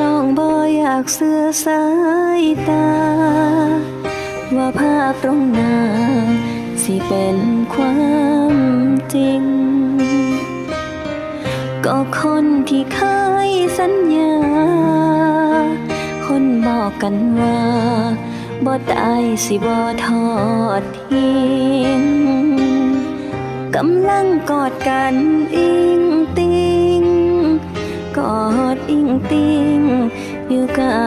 น้องบ่อยากเสื้อสายตา ว่าภาพตรงหน้า สิเป็นความจริง ก็คนที่เคยสัญญา คนบอกกันว่าบ่ตายสิบ่ทอดทิ้งกำลังกอดกันอิงติงกอดอิงติง อยู่กั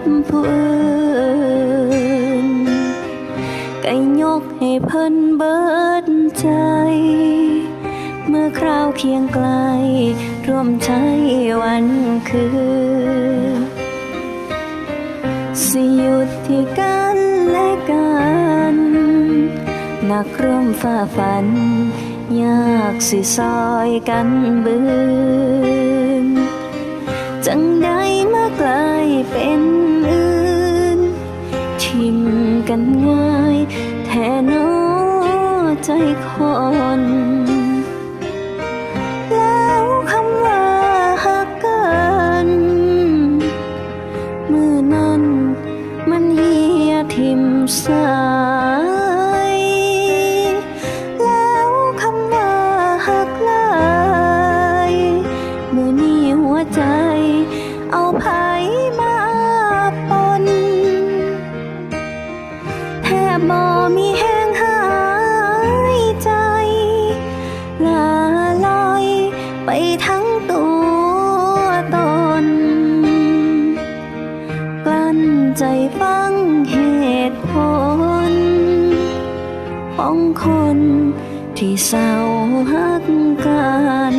บผู้อื่นก็ยกให้เพิ่นเบิดใจ เมื่อคราวเคียงไกล ร่วมใช้วันคืน สิหยุดที่กันและกันนักร่วมฝ่าฝัน ยากสิซอยกันบืน เป็นอื่น ทิมกันง่าย แทนอใจคน ของคนที่เศร้าหักกัน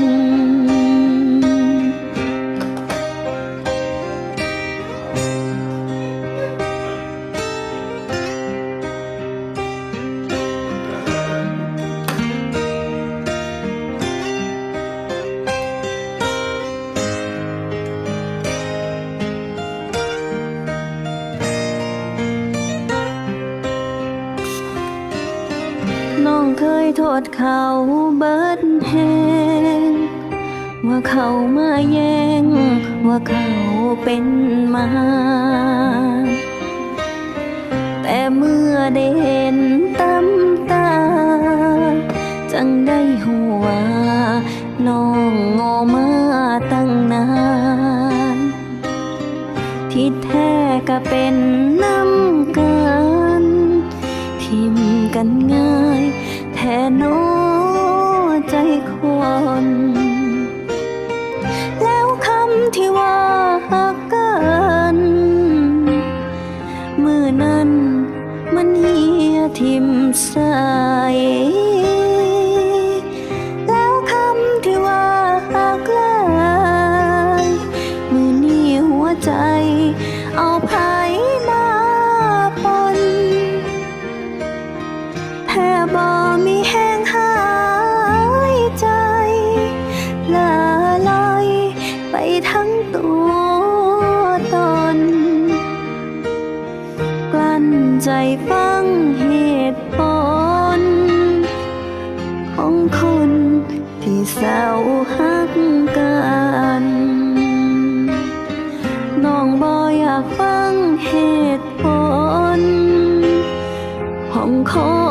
เคยโทษเขาเบิดแหงว่าเขามาแย่ง ว่าเขาเป็นมา แต่เมื่อได้เห็นตำตา จังได้หัวน้องง่มาตั้งนานที่แท้ก็เป็นน้ำกันทิมกันง่าย ทนโนใจคน แล้วคำที่ว่าหักกัน มือนั้นมันเหียทิมใส ทั้งตัวตน กลั้นใจฟังเหตุผล ของคนที่เศร้าหักกันน้องบ่อยากฟังเหตุผล ของคน